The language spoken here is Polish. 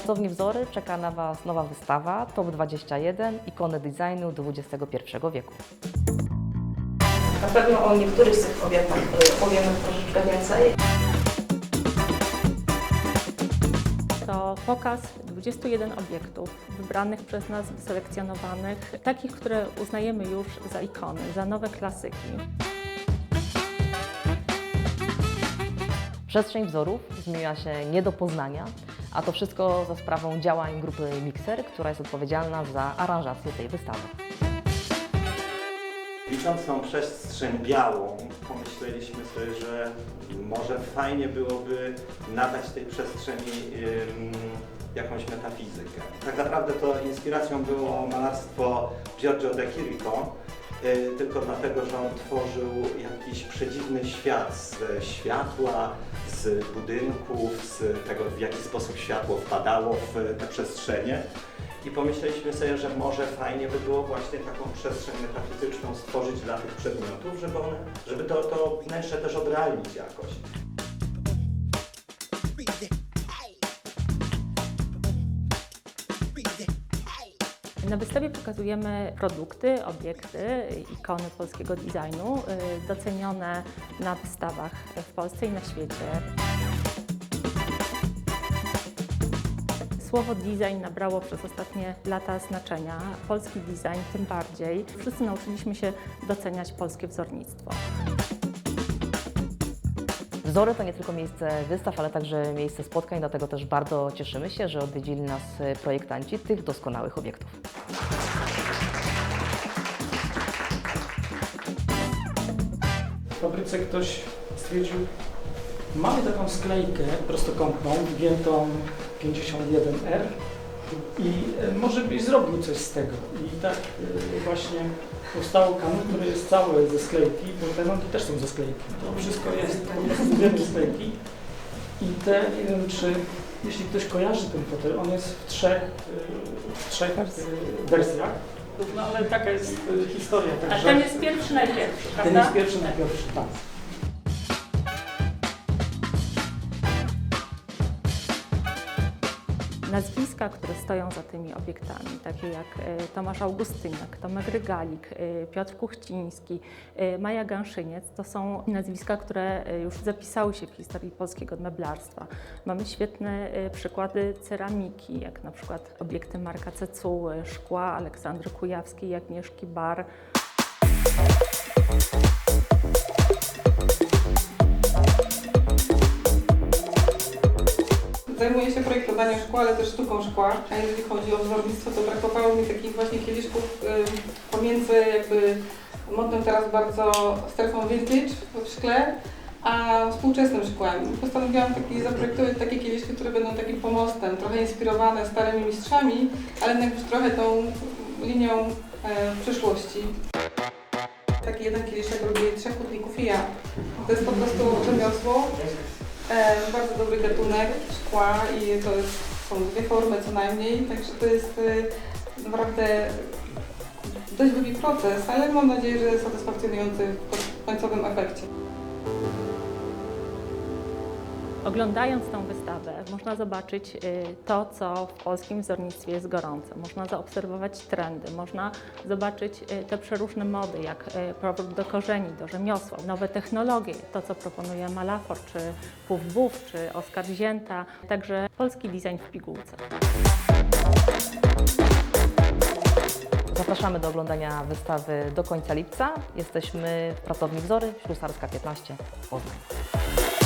pracowni Wzory czeka na Was nowa wystawa Top 21 ikony designu XXI wieku. Na pewno o niektórych z tych y, powiemy troszeczkę więcej. To pokaz 21 obiektów wybranych przez nas, wyselekcjonowanych, takich, które uznajemy już za ikony, za nowe klasyki. Przestrzeń wzorów zmieniła się nie do poznania, a to wszystko za sprawą działań grupy Mixer, która jest odpowiedzialna za aranżację tej wystawy. Widząc tą przestrzeń białą, pomyśleliśmy sobie, że może fajnie byłoby nadać tej przestrzeni jakąś metafizykę. Tak naprawdę to inspiracją było malarstwo Giorgio de Chirico, tylko dlatego, że on tworzył jakiś przedziwny świat ze światła, z budynków, z tego w jaki sposób światło wpadało w te przestrzenie. I pomyśleliśmy sobie, że może fajnie by było właśnie taką przestrzeń metafizyczną stworzyć dla tych przedmiotów, żeby, one, żeby to, to wnętrze też odrealnić jakoś. Na wystawie pokazujemy produkty, obiekty, ikony polskiego designu, y, docenione na wystawach w Polsce i na świecie. Słowo design nabrało przez ostatnie lata znaczenia, polski design tym bardziej. Wszyscy nauczyliśmy się doceniać polskie wzornictwo. Wzory to nie tylko miejsce wystaw, ale także miejsce spotkań, dlatego też bardzo cieszymy się, że odwiedzili nas projektanci tych doskonałych obiektów. W fabryce ktoś stwierdził, mamy taką sklejkę prostokątną, giętą 51R i e, może byś zrobił coś z tego. I tak e, właśnie powstało kanał, który jest cały ze sklejki, bo te nogi też są ze sklejki. To wszystko jest po prostu z jednej sklejki. I te, nie wiem czy, jeśli ktoś kojarzy ten fotel, on jest w trzech, e, w trzech wersjach. No ale taka jest historia. A także- ten jest pierwszy najpierwszy, ten prawda? jest pierwszy najpierwszy, tak. Nazwiska, które stoją za tymi obiektami, takie jak e, Tomasz Augustyniak, Tomek Rygalik, e, Piotr Kuchciński, e, Maja Gęszyniec, to są nazwiska, które już zapisały się w historii polskiego meblarstwa. Mamy świetne przykłady ceramiki, jak na przykład obiekty Marka Cecuły, szkła Aleksandry Kujawskiej, Agnieszki Bar. Zajmuję się projektowaniem szkła, ale też sztuką szkła, a jeżeli chodzi o wzornictwo, to brakowało mi takich właśnie kieliszków pomiędzy jakby modną teraz bardzo strefą vintage w szkle, a współczesnym szkłem. Postanowiłam taki, zaprojektować takie kieliszki, które będą takim pomostem, trochę inspirowane starymi mistrzami, ale jednak już trochę tą linią e, przyszłości. Taki jeden kieliszek robi trzech hutników i ja. To jest po prostu rzemiosło. Bardzo dobry gatunek szkła i to jest, są dwie formy co najmniej, także to jest e, naprawdę dość długi proces, ale mam nadzieję, że satysfakcjonujący w końcowym efekcie. Oglądając tą wystawę, można zobaczyć y, to, co w polskim wzornictwie jest gorące. Można zaobserwować trendy, można zobaczyć y, te przeróżne mody, jak y, powrót do korzeni, do rzemiosła, nowe technologie, to, co proponuje Malafor, czy Puf Buf, czy Oskar Zięta, także polski design w pigułce. Zapraszamy do oglądania wystawy do końca lipca. Jesteśmy w pracowni Wzory, Ślusarska 15 w.